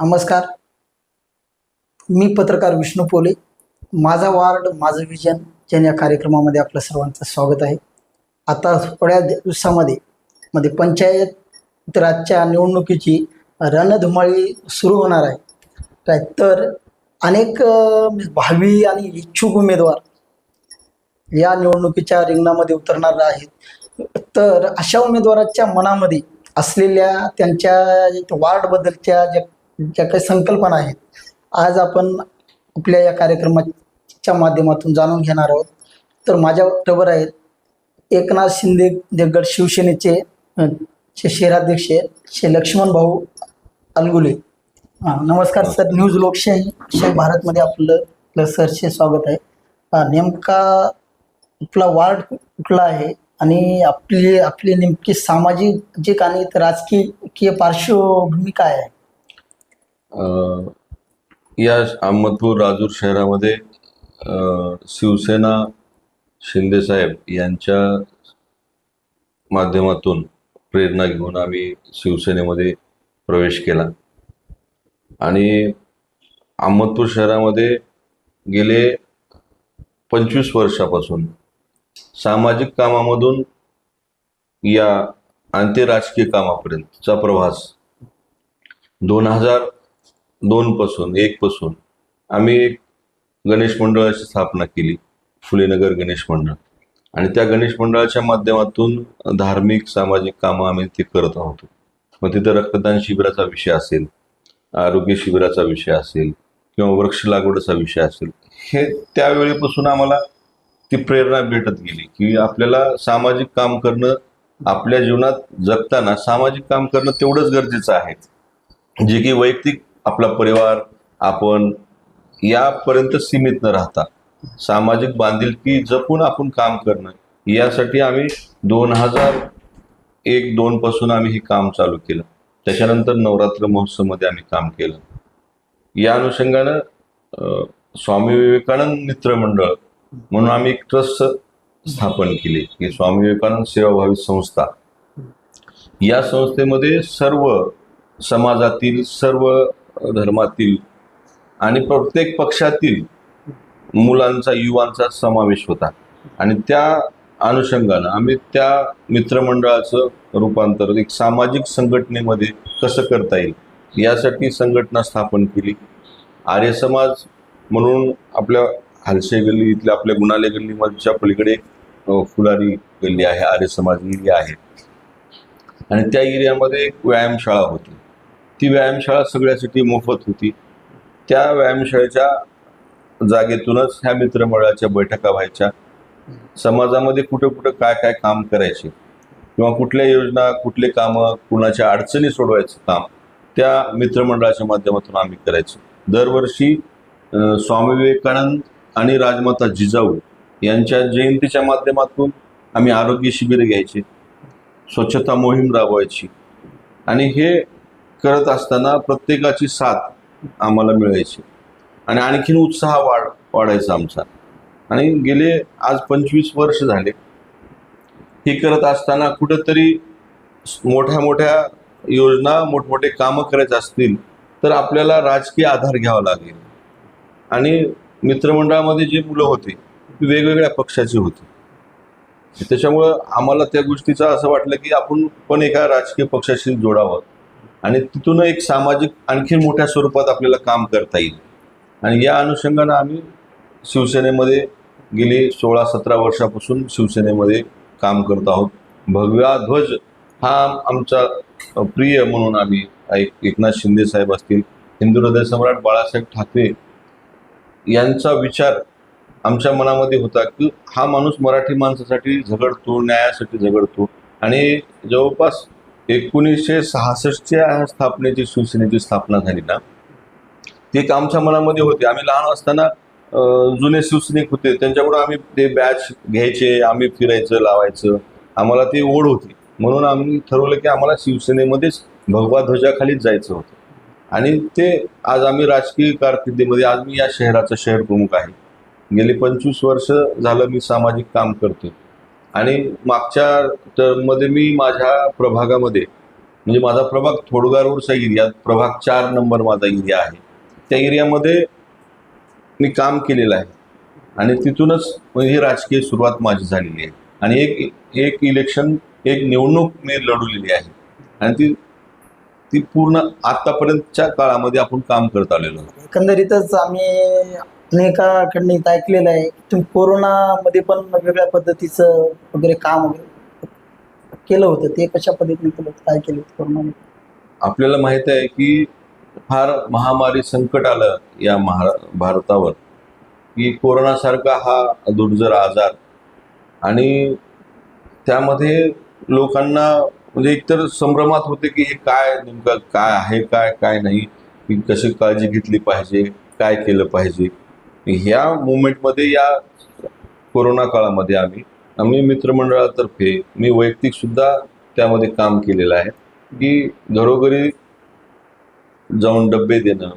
नमस्कार. मी पत्रकार विष्णू पोले. माझा वार्ड माझं विजन जन या कार्यक्रमामध्ये आपलं सर्वांचं स्वागत आहे. आता थोड्या दिवसामध्ये मध्ये पंचायत राजच्या निवडणुकीची रणधुमाळी सुरू होणार आहे. काय तर अनेक भावी आणि इच्छुक उमेदवार या निवडणुकीच्या रिंगणामध्ये उतरणार आहेत. तर अशा उमेदवाराच्या मनामध्ये असलेल्या त्यांच्या वार्डबद्दलच्या ज्या ज्या काही संकल्पना आहेत आज आपण आपल्या या कार्यक्रमाच्या माध्यमातून जाणून घेणार आहोत. तर माझ्याबरोबर आहेत एकनाथ शिंदे जे गट शिवसेनेचे चे शहराध्यक्ष श्री लक्ष्मण भाऊ अलगुले. हां नमस्कार सर. न्यूज लोकशाही भारतमध्ये आपलं सरचे स्वागत आहे. हां नेमका आपला वार्ड कुठला आहे आणि आपली आपली नेमकी सामाजिक आणि राजकीय पार्श्वभूमी काय आहे? या अहमदपूर राजूर शहरामध्ये शिवसेना शिंदेसाहेब यांच्या माध्यमातून प्रेरणा घेऊन आम्ही शिवसेनेमध्ये प्रवेश केला. आणि अहमदपूर शहरामध्ये गेले पंचवीस वर्षापासून सामाजिक कामामधून या आंतरराजकीय कामापर्यंतचा प्रवास दोन हजार दोन पासून एक पासून आम्ही एक गणेश मंडळाची स्थापना केली फुलेनगर गणेश मंडळ. आणि त्या गणेश मंडळाच्या माध्यमातून धार्मिक सामाजिक कामं आम्ही ते करत आहोत. मग तिथं रक्तदान शिबिराचा विषय असेल आरोग्य शिबिराचा विषय असेल किंवा वृक्ष लागवडीचा विषय असेल हे त्यावेळेपासून आम्हाला ती प्रेरणा भेटत गेली की आपल्याला सामाजिक काम करणं आपल्या जीवनात जगताना सामाजिक काम करणं तेवढंच गरजेचं आहे. जे की वैयक्तिक आपला परिवार आपण यापर्यंत सीमित न राहता सामाजिक बांधिलकी जपून आपण काम करणं यासाठी आम्ही दोन हजार एक दोन पासून आम्ही हे काम चालू केलं. त्याच्यानंतर नवरात्र महोत्सवमध्ये आम्ही काम केलं. या अनुषंगानं अं, स्वामी विवेकानंद मित्र मंडळ म्हणून आम्ही एक ट्रस्ट स्थापन केली की स्वामी विवेकानंद सेवाभावी संस्था. या संस्थेमध्ये सर्व समाजातील सर्व धर्मातील आणि प्रत्येक पक्षातील मुलांचा युवांचा समावेश होता. आणि त्या अनुषंगानं आम्ही त्या मित्रमंडळाचं रूपांतर एक सामाजिक संघटनेमध्ये कसं करता येईल यासाठी संघटना स्थापन केली. आर्य समाज म्हणून आपल्या हालशे गल्ली इथल्या आपल्या गुणाले गल्लीमधच्या पलीकडे फुलारी गल्ली आहे आर्य समाज एरिया आहे. आणि त्या एरियामध्ये एक व्यायामशाळा होती. ती व्यायामशाळा सगळ्यासाठी मोफत होती. त्या व्यायामशाळेच्या जागेतूनच ह्या मित्रमंडळाच्या बैठका व्हायच्या. समाजामध्ये कुठं कुठं काय काय काम करायचे किंवा कुठल्या योजना कुठले कामं कुणाच्या अडचणी सोडवायचं काम त्या मित्रमंडळाच्या माध्यमातून आम्ही करायचो. दरवर्षी स्वामी विवेकानंद आणि राजमाता जिजाऊ यांच्या जयंतीच्या माध्यमातून आम्ही आरोग्य शिबिरे घ्यायचे स्वच्छता मोहीम राबवायची. आणि हे करत असताना प्रत्येकाची साथ आम्हाला मिळायची. आणि आणखीन उत्साह वाढ वाढायचा आमचा. आणि गेले आज पंचवीस वर्ष झाले. हे करत असताना कुठंतरी मोठ्या मोठ्या योजना मोठमोठे कामं करायचे असतील तर आपल्याला राजकीय आधार घ्यावा लागेल. आणि मित्रमंडळामध्ये जी मुलं होती ती वेगवेगळ्या पक्षाची होती. त्याच्यामुळं आम्हाला त्या गोष्टीचं असं वाटलं की आपण पण एका राजकीय पक्षाशी जोडावं. आणि तिथून एक सामाजिक आणखी मोठ्या स्वरूपात आपल्याला काम करता येईल. आणि या अनुषंगानं आम्ही शिवसेनेमध्ये गेली सोळा सतरा वर्षापासून शिवसेनेमध्ये काम करत आहोत. भगवा ध्वज हा आमचा प्रिय म्हणून आम्ही एक एकनाथ शिंदे साहेब असतील हिंदू हृदय सम्राट बाळासाहेब ठाकरे यांचा विचार आमच्या मनामध्ये होता की हा माणूस मराठी माणसासाठी झगडतो न्यायासाठी झगडतो. आणि जवळपास एकोणीसशे सहासष्टच्या स्थापनेची शिवसेनेची स्थापना झाली ना ते एक आमच्या मनामध्ये होते. आम्ही लहान असताना जुने शिवसैनिक होते. त्यांच्याकडून आम्ही ते बॅच घ्यायचे आम्ही फिरायचं लावायचं. आम्हाला ती ओढ होती. म्हणून आम्ही ठरवलं की आम्हाला शिवसेनेमध्येच भगवा ध्वजाखालीच जायचं होतं. आणि ते आज आम्ही राजकीय कारकिर्दीमध्ये आज मी या शहराचा शहर प्रमुख आहे. गेली पंचवीस वर्ष झालं मी सामाजिक काम करतो आणि मागच्या टर्ममध्ये मी माझ्या प्रभागामध्ये म्हणजे माझा प्रभाग थोडगार रोडचा एरिया प्रभाग चार नंबर माझा एरिया आहे. त्या एरियामध्ये मी काम केलेलं आहे. आणि तिथूनच म्हणजे ही राजकीय सुरुवात माझी झालेली आहे. आणि एक एक इलेक्शन एक निवडणूक मी लढवलेली आहे. आणि ती ती पूर्ण आतापर्यंतच्या काळामध्ये आपण काम करत आलेलो एकंदरीतच आम्ही अनेकाकडनं इथं ऐकलेलं आहे. तुम्ही कोरोनामध्ये पण वेगळ्या पद्धतीचं वगैरे काम वगैरे केलं होतं. ते कशा पद्धतीने केलं काय केलं होतं कोरोनामध्ये आपल्याला माहीत आहे की फार महामारी संकट आलं या महारा भारतावर की कोरोनासारखा हा दुर्जर आजार आणि त्यामध्ये लोकांना म्हणजे एकतर संभ्रमात होते की हे काय नेमकं काय आहे काय काय नाही? की कशी काळजी घेतली पाहिजे? काय केलं पाहिजे? ह्या मुवमेंटमध्ये या कोरोना काळामध्ये आम्ही आम्ही मित्रमंडळातर्फे मी वैयक्तिक सुद्धा त्यामध्ये काम केलेलं आहे की घरोघरी जाऊन डबे देणं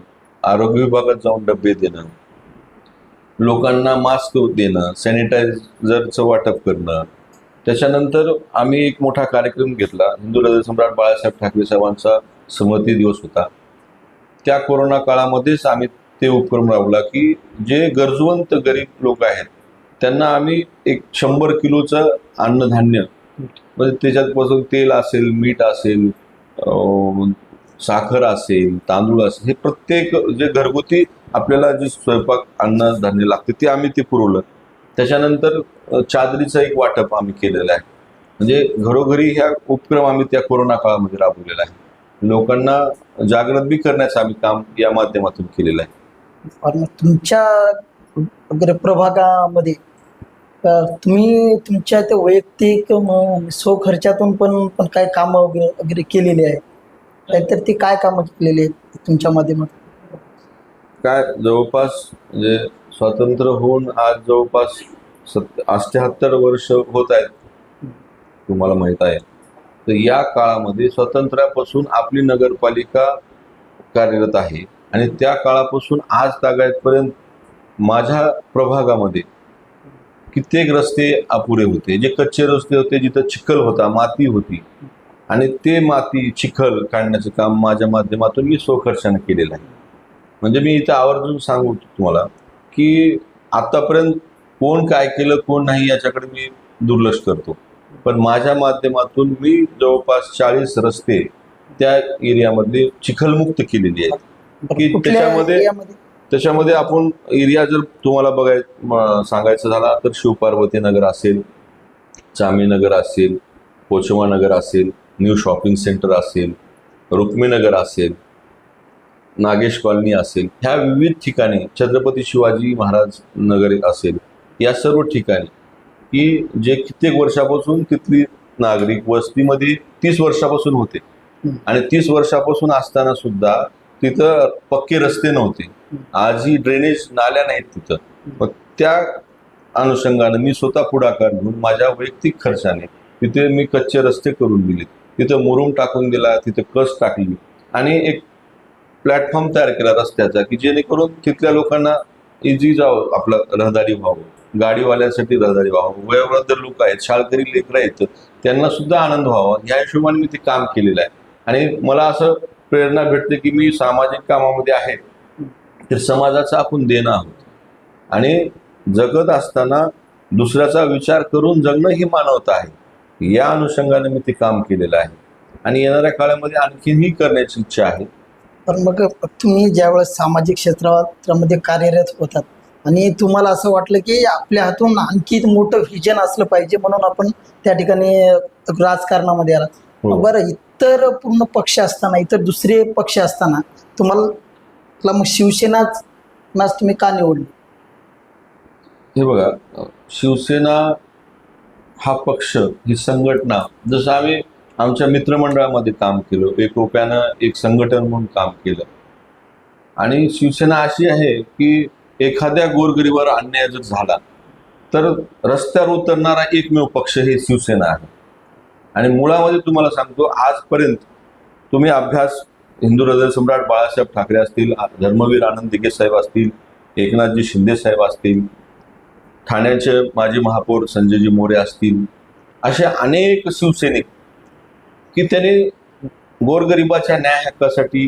आरोग्य विभागात जाऊन डबे देणं लोकांना मास्क देणं सॅनिटायझरचं वाटप करणं. त्याच्यानंतर आम्ही एक मोठा कार्यक्रम घेतला हिंदू हृदय सम्राट बाळासाहेब ठाकरे साहेबांचा स्मृती दिवस होता. त्या कोरोना काळामध्येच आम्ही ते उपक्रम राबवला की जे गरजवंत गरीब लोक आहेत त्यांना आम्ही एक शंभर किलोचं अन्नधान्य म्हणजे त्याच्यातपासून तेल असेल मीठ असेल साखर असेल तांदूळ असेल हे प्रत्येक जे घरगुती आपल्याला जे स्वयंपाक अन्नधान्य लागते ते आम्ही ते पुरवलं. त्याच्यानंतर चादरीचं एक वाटप आम्ही केलेलं आहे. म्हणजे घरोघरी ह्या उपक्रम आम्ही त्या कोरोना काळामध्ये राबवलेला आहे. लोकांना जागृत बी करण्याचं आम्ही काम या माध्यमातून केलेलं आहे. तुमच्या वगैरे प्रभागामध्ये तुम्ही तुमच्या त्या वैयक्तिक म, स्वखर्चातून पण पण काय कामं वगैरे वगैरे केलेली आहे नाहीतर ती काय कामं केलेली आहेत तुमच्या माध्यमात काय जवळपास म्हणजे स्वातंत्र्य होऊन आज जवळपास सत अष्ट्याहत्तर वर्ष होत आहेत तुम्हाला माहीत आहे. तर या काळामध्ये स्वातंत्र्यापासून आपली नगरपालिका कार्यरत आहे. आणि त्या काळापासून आज तागायतपर्यंत माझ्या प्रभागामध्ये कित्येक रस्ते अपुरे होते. जे कच्चे रस्ते होते जिथं चिखल होता माती होती. आणि ते माती चिखल काढण्याचं काम माझ्या माध्यमातून मी स्वखर्षाने केलेलं आहे. म्हणजे मी इथं आवर्जून सांगू तुम्हाला की आतापर्यंत कोण काय केलं कोण नाही याच्याकडे मी दुर्लक्ष करतो. पण माझ्या माध्यमातून मी जवळपास चाळीस रस्ते त्या एरियामधले चिखलमुक्त केलेली आहेत. की त्याच्यामध्ये- त्याच्यामध्ये आपण एरिया जर तुम्हाला बघाय सांगायचं झाला तर शिवपार्वती नगर असेल चामीनगर असेल पोचवा नगर असेल न्यू शॉपिंग सेंटर असेल रुक्मिनगर असेल नागेश कॉलनी असेल ह्या विविध ठिकाणी छत्रपती शिवाजी महाराज नगर असेल या सर्व ठिकाणी की जे कित्येक वर्षापासून तिथली नागरिक वस्तीमध्ये तीस वर्षापासून होते. आणि तीस वर्षापासून असताना सुद्धा तिथं पक्के रस्ते नव्हते. आजही ड्रेनेज नाल्या नाहीत तिथं. मग त्या अनुषंगानं मी स्वतः पुढाकार घेऊन माझ्या वैयक्तिक खर्चाने तिथे मी कच्चे रस्ते करून दिले. तिथं मुरुम टाकून दिला तिथं कस टाकली आणि एक प्लॅटफॉर्म तयार केला रस्त्याचा की जेणेकरून तिथल्या लोकांना इझी जावं आपलं रहदारी व्हावं. गाडीवाल्यांसाठी रहदारी व्हावं. वयोवृद्ध लोक आहेत शाळकरी लेकरं आहेत त्यांना सुद्धा आनंद व्हावा. या हिशोबाने मी ते काम केलेलं आहे. आणि मला असं प्रेरणा भेटते की मी सामाजिक कामामध्ये आहे. तर समाजाचं आपण देणं आहोत. आणि जगत असताना दुसऱ्याचा विचार करून जगणं ही मानवता आहे. या अनुषंगाने मी ते काम केलेलं आहे. आणि येणाऱ्या काळामध्ये आणखीनही करण्याची इच्छा आहे. पण मग तुम्ही ज्यावेळेस सामाजिक क्षेत्रामध्ये कार्यरत होतात आणि तुम्हाला असं वाटलं की आपल्या हातून आणखी मोठं व्हिजन असलं पाहिजे म्हणून आपण त्या ठिकाणी राजकारणामध्ये आला हो. बरं इतर पूर्ण पक्ष असताना इतर दुसरे पक्ष असताना तुम्हाला मग शिवसेनाच नाच तुम्ही का निवडली? हे बघा शिवसेना हा पक्ष ही संघटना जसं आम्ही आमच्या मित्रमंडळामध्ये काम केलं एकोप्यानं एक संघटन म्हणून काम केलं. आणि शिवसेना अशी आहे की एखाद्या गोरगरीवर अन्याय जर झाला तर रस्त्यावर उतरणारा एकमेव पक्ष हे शिवसेना आहे. आणि मुळामध्ये तुम्हाला सांगतो आजपर्यंत तुम्ही अभ्यास हिंदू हृदय सम्राट बाळासाहेब ठाकरे असतील धर्मवीर आनंद दिगे साहेब असतील एकनाथजी शिंदे साहेब असतील ठाण्याचे माजी महापौर संजयजी मोरे असतील असे अनेक शिवसैनिक की त्यांनी गोरगरिबाच्या न्याय हक्कासाठी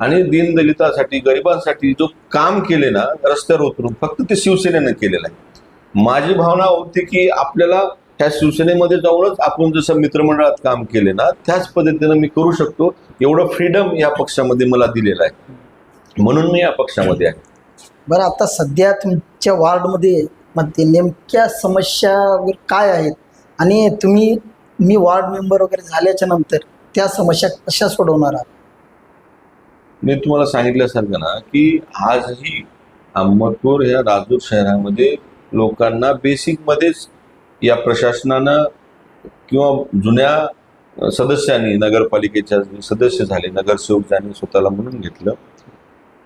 आणि दीनदलितासाठी गरिबांसाठी जो काम केले ना रस्त्यावर उतरून फक्त ते शिवसेनेनं केलेलं आहे. माझी भावना होती की आपल्याला ह्या शिवसेनेमध्ये जाऊनच आपण जसं मित्रमंडळात काम केले ना त्याच पद्धतीनं मी करू शकतो. एवढं फ्रीडम या पक्षामध्ये मला दिलेलं आहे. म्हणून मी या पक्षामध्ये आहे. बरं आता सध्या तुमच्या वॉर्डमध्ये मध्ये नेमक्या समस्या वगैरे काय आहेत? आणि तुम्ही मी वॉर्ड मेंबर वगैरे झाल्याच्यानंतर त्या समस्या कशा सोडवणार आहात? मी तुम्हाला सांगितल्यासारखं ना की आजही अहमदपूर या राजूर शहरामध्ये लोकांना बेसिकमध्येच या प्रशासनानं किंवा जुन्या सदस्यांनी नगरपालिकेच्या सदस्य झाले नगरसेवक ज्यांनी स्वतःला म्हणून घेतलं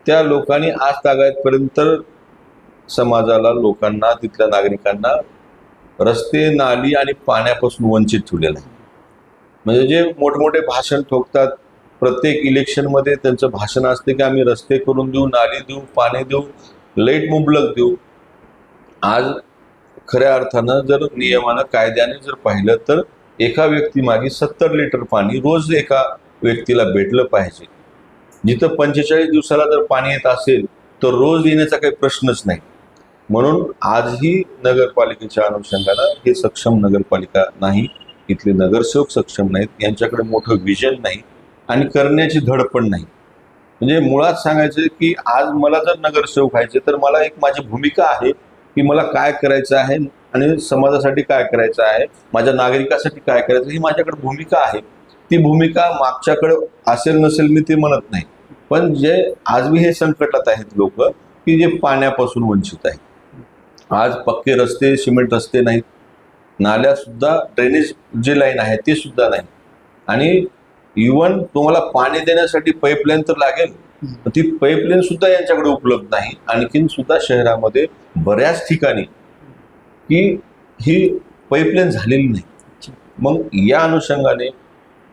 त्या लोकांनी आज तागायतपर्यंत समाजाला लोकांना तिथल्या नागरिकांना रस्ते नाली आणि पाण्यापासून वंचित ठेवलेलं आहे. म्हणजे जे मोठमोठे भाषण ठोकतात प्रत्येक इलेक्शनमध्ये त्यांचं भाषण असते की आम्ही रस्ते करून देऊ नाली देऊ पाणी देऊ लाइट मुबलक देऊ. आज खऱ्या अर्थानं जर नियमानं कायद्याने जर पाहिलं तर एका व्यक्तीमागे सत्तर लिटर पाणी रोज एका व्यक्तीला भेटलं पाहिजे. जिथं पंचेचाळीस दिवसाला जर पाणी येत असेल तर रोज येण्याचा काही प्रश्नच नाही. म्हणून आजही नगरपालिकेच्या अनुषंगानं हे सक्षम नगरपालिका नाही इथले नगरसेवक सक्षम नाहीत यांच्याकडे मोठं विजन नाही आणि करण्याची धड पण नाही. म्हणजे मुळात सांगायचं की आज मला जर नगरसेवक व्हायचे तर मला एक माझी भूमिका आहे की मला काय करायचं आहे आणि समाजासाठी काय करायचं आहे माझ्या नागरिकासाठी काय करायचं ही माझ्याकडे भूमिका आहे. ती भूमिका मागच्याकडे असेल नसेल मी ते म्हणत नाही. पण जे आजही हे संकटात आहेत लोक की जे पाण्यापासून वंचित आहेत. आज पक्के रस्ते सिमेंट रस्ते नाहीत. नाल्या सुद्धा ड्रेनेज जे लाईन आहे ते सुद्धा नाही. आणि इवन तुम्हाला पाणी देण्यासाठी पाईपलाईन तर लागेल. ती पाईपलाईन सुद्धा यांच्याकडे उपलब्ध नाही. आणखीन सुद्धा शहरामध्ये बऱ्याच ठिकाणी की ही पाईपलाईन झालेली नाही. मग या अनुषंगाने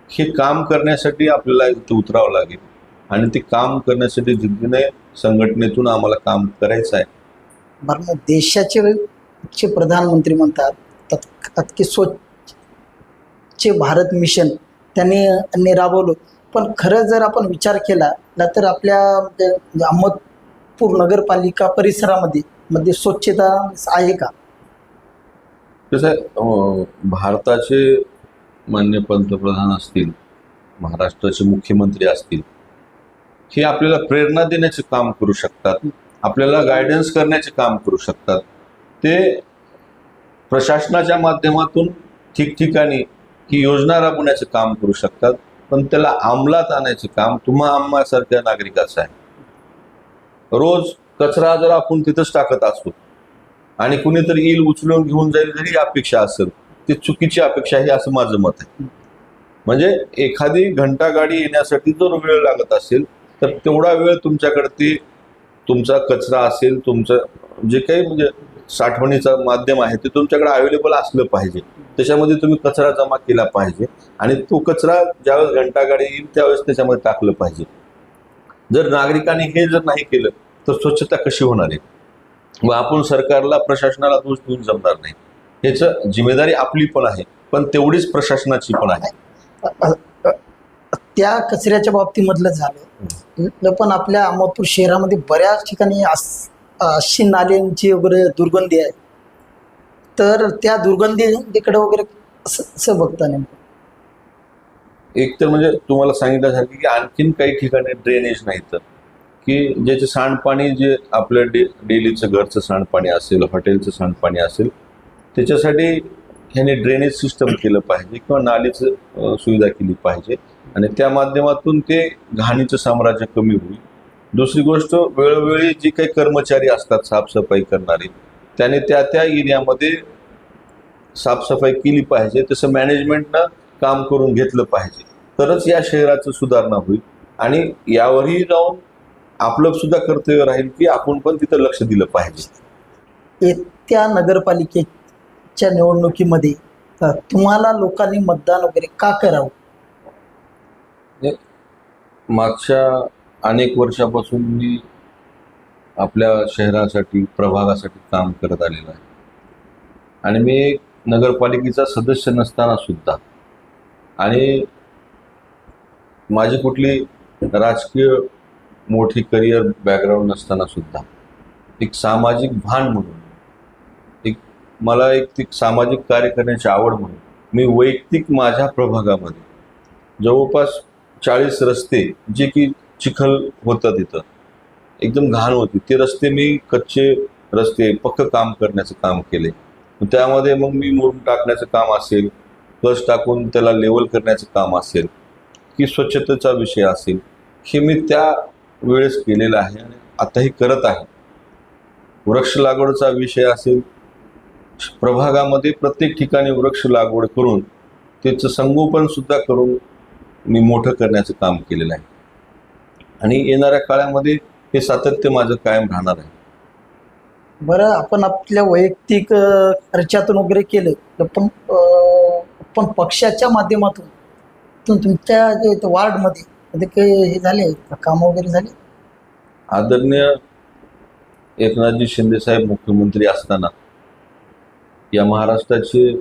हे काम करण्यासाठी आपल्याला इथं उतरावं लागेल. आणि ते काम करण्यासाठी जिद्दीने संघटनेतून आम्हाला काम करायचं आहे. बरं मग देशाचे चे प्रधानमंत्री म्हणतात तत् की स्वच्छ भारत मिशन त्यांनी राबवलं पण खरं जर आपण विचार केला ना तर आपल्या म्हणजे अहमदपूर नगरपालिका परिसरामध्ये मध्ये स्वच्छता आहे का? कसं भारताचे मान्य पंतप्रधान असतील महाराष्ट्राचे मुख्यमंत्री असतील हे आपल्याला प्रेरणा देण्याचे काम करू शकतात आपल्याला गायडन्स करण्याचे काम करू शकतात. ते प्रशासनाच्या माध्यमातून ठिकठिकाणी ही योजना राबवण्याचं काम करू शकतात. पण त्याला अंमलात आणायचं काम तुम्हा आम्हासारख्या नागरिकाचं आहे. रोज कचरा जर आपण तिथंच टाकत असतो आणि कुणीतरी येईल उचलून घेऊन जाईल जरी अपेक्षा असेल ती चुकीची अपेक्षा आहे असं माझं मत आहे. म्हणजे एखादी घंटा गाडी येण्यासाठी जर वेळ लागत असेल तर तेवढा वेळ तुमच्याकडे ती तुमचा कचरा असेल तुमचं जे काही म्हणजे साठवणीचं माध्यम आहे ते तुमच्याकडे अवेलेबल असलं पाहिजे. त्याच्यामध्ये तुम्ही कचरा जमा केला पाहिजे आणि तो कचरा ज्यावेळेस घंटा गाडी येईल त्यावेळेस त्याच्यामध्ये टाकलं पाहिजे. जर नागरिकांनी हे जर नाही केलं तर स्वच्छता कशी होणार आहे? व आपण सरकारला प्रशासनाला दोष देऊन जमणार नाही. ह्याचं जिम्मेदारी आपली पण आहे पण तेवढीच प्रशासनाची पण आहे. त्या कचऱ्याच्या बाबतीमधलं झालं. पण आपल्या अहमदपूर शहरामध्ये बऱ्याच ठिकाणी अशी नाल्यांची वगैरे दुर्गंधी आहे. तर त्या दुर्गंधीकडे वगैरे असं असं बघता नेमकं. एक तर म्हणजे तुम्हाला सांगितल्यासारखं की आणखीन काही ठिकाणी ड्रेनेज नाही तर. की ज्याचे सांडपाणी जे आपलं डे डेलीचं घरचं सांडपाणी असेल हॉटेलचं सांडपाणी असेल त्याच्यासाठी ह्याने ड्रेनेज सिस्टम केलं पाहिजे किंवा नालीचं सुविधा केली पाहिजे. आणि त्या माध्यमातून ते घाणीचं साम्राज्य कमी होईल. दुसरी गोष्ट वेळोवेळी जे काही कर्मचारी असतात साफसफाई करणारे त्याने त्या त्या एरियामध्ये साफसफाई केली पाहिजे तसं मॅनेजमेंटनं काम करून घेतलं पाहिजे. तरच या शहराचं सुधारणा होईल आणि यावरही जाऊन आपलं सुद्धा कर्तव्य राहील की आपण पण तिथं लक्ष दिलं पाहिजे. येत्या नगरपालिकेच्या निवडणुकीमध्ये तुम्हाला लोकांनी मतदान वगैरे का करावं? मागच्या अनेक वर्षापासून मी आपल्या शहरासाठी प्रभागासाठी काम करत आलेलं आहे. आणि मी एक नगरपालिकेचा सदस्य नसताना सुद्धा आणि माझी कुठली राजकीय मोठी करिअर बॅकग्राऊंड नसताना सुद्धा एक सामाजिक भान म्हणून एक मला एक ती सामाजिक कार्य करण्याची आवड म्हणून मी वैयक्तिक माझ्या प्रभागामध्ये जवळपास चाळीस रस्ते जे की चिखल होतं तिथं. एकदम घाण होती. ते रस्ते मी कच्चे रस्ते पक्क काम करण्याचं काम केले. त्यामध्ये मग मी मुरुम टाकण्याचं काम असेल कस टाकून त्याला लेवल करण्याचं काम असेल की स्वच्छतेचा विषय असेल हे मी त्या वेळेस केलेलं आहे आणि आताही करत आहे. वृक्ष लागवडचा विषय असेल प्रभागामध्ये प्रत्येक ठिकाणी वृक्ष लागवड करून त्याचं संगोपन सुद्धा करून मी मोठं करण्याचं काम केलेलं आहे. आणि येणाऱ्या काळामध्ये हे सातत्य माझं कायम राहणार आहे. बरं आपण आपल्या वैयक्तिक अ, खर्चातून वगैरे केलं तर पण अ, पण पक्षाच्या माध्यमातून तुम- तुमच्या जे इथं वार्डमध्ये कधी काही हे झाले कामं वगैरे झाली? आदरणीय एकनाथजी शिंदेसाहेब मुख्यमंत्री असताना या महाराष्ट्राचे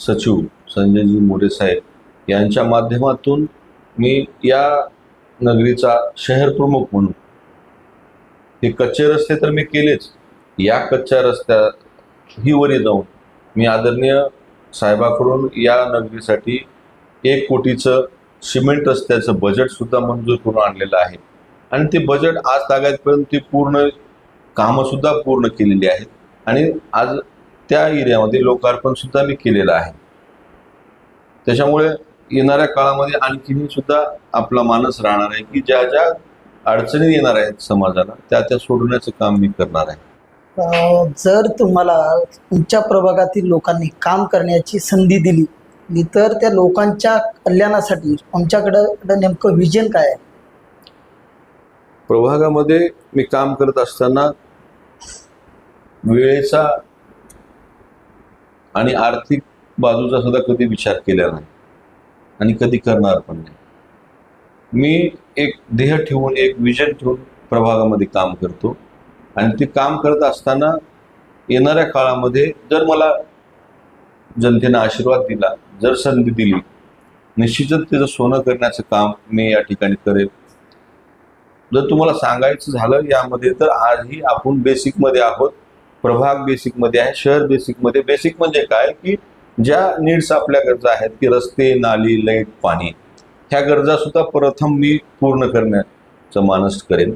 सचिव संजयजी मोरे साहेब यांच्या माध्यमातून मी या नगरीचा शहर प्रमुख म्हणून हे कच्चे रस्ते तर मी केलेच. या कच्च्या रस्त्या ही वरी जाऊन मी आदरणीय साहेबाकडून या नगरीसाठी एक कोटीचं सिमेंट रस्त्याचं बजेट सुद्धा मंजूर करून आणलेलं आहे. आणि ते बजेट आज तागायतपर्यंत ती पूर्ण कामं सुद्धा पूर्ण केलेली आहेत. आणि आज त्या एरियामध्ये लोकार्पण सुद्धा मी केलेलं आहे. त्याच्यामुळे येणाऱ्या काळामध्ये आणखीनही सुद्धा आपला मानस राहणार आहे की ज्या ज्या अडचणी येणार आहेत समाजाला त्या त्या सोडवण्याचं काम मी करणार आहे. अ, जर तुम्हाला तुमच्या प्रभागातील लोकांनी काम करण्याची संधी दिली दिली तर त्या लोकांच्या कल्याणासाठी आमच्याकडं नेमकं विजन काय आहे? प्रभागामध्ये मी काम करत असताना वेळेचा आणि आर्थिक बाजूचा सुद्धा कधी विचार केला नाही आणि कधी करणार पण नाही. मी एक ध्येय ठेवून एक विजन ठेवून प्रभागामध्ये काम करतो. आणि ते काम करत असताना येणाऱ्या काळामध्ये जर मला जनतेनं आशीर्वाद दिला जर संधी दिली निश्चितच त्याचं सोनं करण्याचं काम मी या ठिकाणी करेल. जर तुम्हाला सांगायचं झालं यामध्ये तर आजही आपण बेसिकमध्ये आहोत. प्रभाग बेसिकमध्ये आहे शहर बेसिकमध्ये बेसिक म्हणजे काय? की ज्या नीड्स आपल्या गरजा आहेत की रस्ते नाली लाइट पाणी. ह्या गरजा सुद्धा प्रथम मी पूर्ण करण्याचं मानस करेन.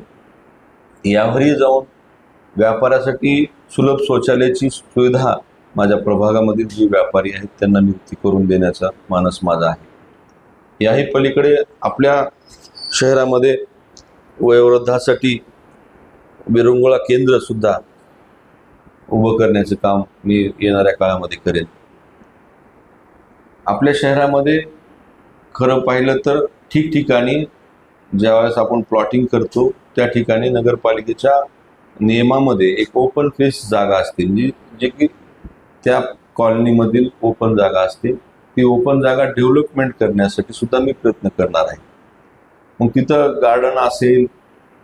यावरही जाऊन व्यापारासाठी सुलभ शौचालयाची सुविधा माझ्या प्रभागामधील जे व्यापारी आहेत त्यांना नियुक्ती करून देण्याचा मानस माझा आहे. याही पलीकडे आपल्या शहरामध्ये वयोवृद्धासाठी विरंगुळा केंद्रसुद्धा उभं करण्याचं काम मी येणाऱ्या काळामध्ये करेन. आपल्या शहरामध्ये खरं पाहिलं तर ठिकठिकाणी ज्यावेळेस आपण प्लॉटिंग करतो त्या ठिकाणी नगरपालिकेच्या नियमामध्ये एक ओपन फेस जागा असते. जी जे की त्या कॉलनीमधील ओपन जागा असते. ती ओपन जागा डेव्हलपमेंट करण्यासाठी सुद्धा मी प्रयत्न करणार आहे. मग तिथं गार्डन असेल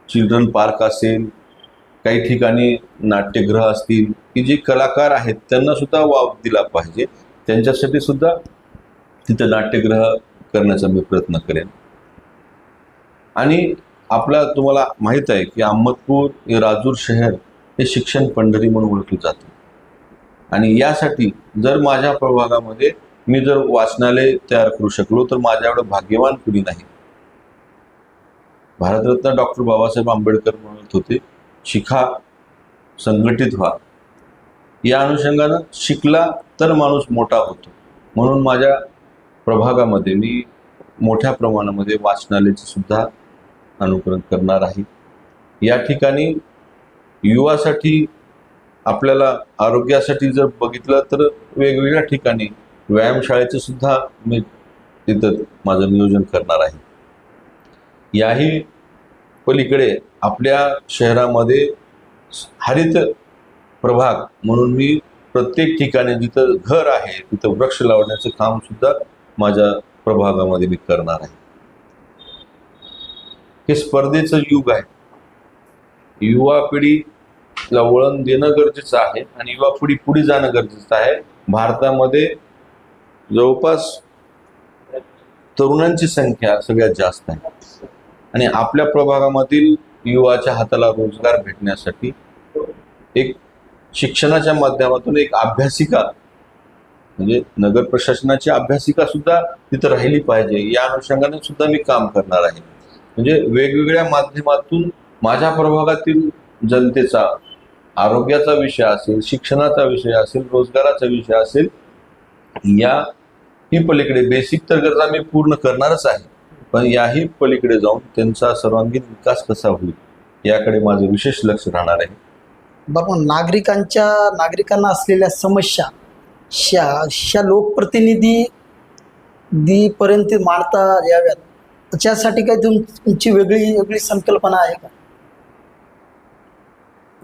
चिल्ड्रन पार्क असेल काही ठिकाणी नाट्यगृह असतील की जे कलाकार आहेत त्यांना सुद्धा वाव दिला पाहिजे. त्यांच्यासाठी सुद्धा तिथं नाट्यगृह करण्याचा मी प्रयत्न करेन. आणि आपला तुम्हाला माहीत आहे की अहमदपूर हे राजूर शहर हे शिक्षण पंढरी म्हणून ओळखलं जातं. आणि यासाठी जर माझ्या प्रभागामध्ये मी जर वाचनालय तयार करू शकलो तर माझ्या एवढं भाग्यवान कुणी नाही. भारतरत्न डॉक्टर बाबासाहेब आंबेडकर म्हणत होते. शिखा संघटित व्हा. या अनुषंगानं शिकला तर माणूस मोठा होतो. म्हणून माझ्या प्रभागामध्ये मी मोठ्या प्रमाणामध्ये वाचनालयाचे सुद्धा अनुकरण करणार आहे. या ठिकाणी युवासाठी आपल्याला आरोग्यासाठी जर बघितलं तर वेगवेगळ्या ठिकाणी व्यायामशाळेचं सुद्धा मी तिथं माझं नियोजन करणार आहे. याही पलीकडे आपल्या शहरामध्ये हरित प्रभाग म्हणून मी प्रत्येक ठिकाणी जिथं घर आहे तिथं वृक्ष लावण्याचं काम सुद्धा माझ्या प्रभागामध्ये मी करणार आहे. हे स्पर्धेचं युग आहे. युवा पिढीला वळण देणं गरजेचं आहे आणि युवा पिढी पुढे जाणं गरजेचं आहे. भारतामध्ये जवळपास तरुणांची संख्या सगळ्यात जास्त आहे. आणि आपल्या प्रभागामधील युवाच्या हाताला रोजगार भेटण्यासाठी एक शिक्षणाच्या माध्यमातून एक अभ्यासिका म्हणजे नगर प्रशासनाची अभ्यासिका सुद्धा तिथं राहिली पाहिजे. या अनुषंगाने सुद्धा मी काम करणार आहे. म्हणजे वेगवेगळ्या माध्यमातून माझ्या प्रभागातील जनतेचा आरोग्याचा विषय असेल शिक्षणाचा विषय असेल रोजगाराचा विषय असेल या ही पलीकडे बेसिक तर गरजा मी पूर्ण करणारच आहे. पण याही पलीकडे जाऊन त्यांचा सर्वांगीण विकास कसा होईल याकडे माझं विशेष लक्ष राहणार आहे. बरं नागरिकांच्या नागरिकांना असलेल्या समस्या शा अशा लोकप्रतिनिधी दीपर्यंत मांडता याव्यात. त्याच्यासाठी काही तुम तुमची वेगळी वेगळी संकल्पना आहे का?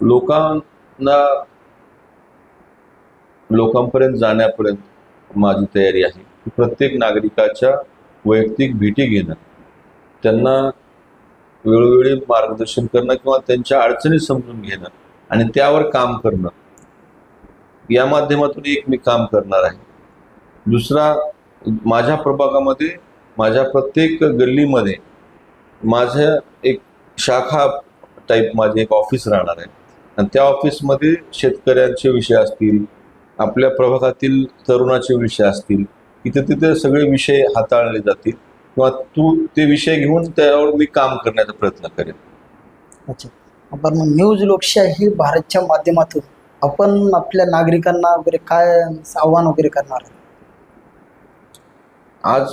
लोकांना लोकांपर्यंत जाण्यापर्यंत माझी तयारी आहे की प्रत्येक नागरिकाच्या वैयक्तिक भेटी घेणं. त्यांना वेळोवेळी मार्गदर्शन करणं किंवा त्यांच्या अडचणी समजून घेणं आणि त्यावर काम करणं. या माध्यमातून एक मी काम करणार आहे. दुसरा माझ्या प्रभागामध्ये माझ्या प्रत्येक गल्लीमध्ये माझं एक शाखा टाईप माझे एक ऑफिस राहणार आहे. आणि त्या ऑफिसमध्ये शेतकऱ्यांचे विषय असतील आपल्या प्रभागातील तरुणाचे विषय असतील इथे तिथे सगळे विषय हाताळले जातील किंवा तू ते विषय घेऊन त्यावर मी काम करण्याचा प्रयत्न करेन. अच्छा. बरं न्यूज लोकशाही भारतच्या माध्यमातून आपण आपल्या नागरिकांना वगैरे काय आव्हान वगैरे करणार आज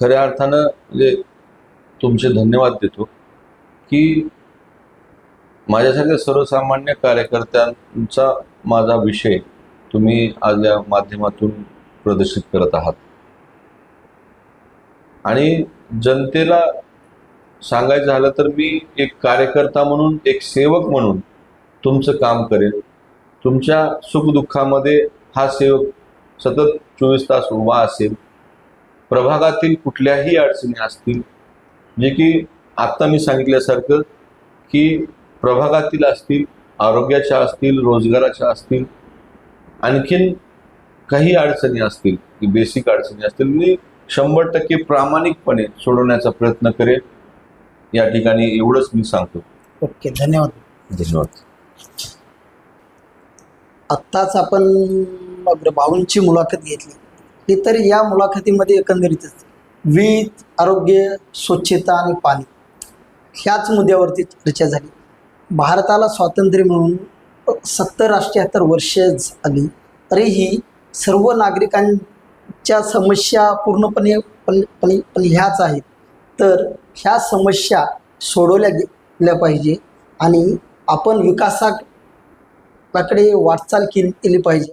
खऱ्या अर्थानं म्हणजे तुमचे धन्यवाद देतो की माझ्यासारख्या सर्वसामान्य कार्यकर्त्यांचा माझा विषय तुम्ही आज या माध्यमातून प्रदर्शित करत आहात. आणि जनतेला सांगायचं झालं तर मी एक कार्यकर्ता म्हणून एक सेवक म्हणून तुमचं काम करेन. तुमच्या सुखदुःखामध्ये हा सेवक सतत चोवीस तास उभा असेल प्रभागातील कुठल्याही अडचणी असतील जे की आत्ता मी सांगितल्यासारखं की प्रभागातील असतील आरोग्याच्या असतील रोजगाराच्या असतील आणखीन काही अडचणी असतील की बेसिक अडचणी असतील मी शंभर टक्के प्रामाणिकपणे सोडवण्याचा प्रयत्न करेन. या ठिकाणी एवढंच मी सांगतो. ओके धन्यवाद. धन्यवाद. आत्ताच आपण भाऊंची मुलाखत घेतली. ती तर या मुलाखतीमध्ये एकंदरीतच वीज आरोग्य स्वच्छता आणि पाणी ह्याच मुद्द्यावरती चर्चा झाली. भारताला स्वातंत्र्य मिळून सत्तर अष्ट्याहत्तर वर्ष झाली. तरीही सर्व नागरिकांच्या समस्या पूर्णपणे पण पण पण ह्याच आहेत. तर ह्या समस्या सोडवल्या गेल्या पाहिजे आणि आपण विकासाकडे वाटचाल केली केली पाहिजे.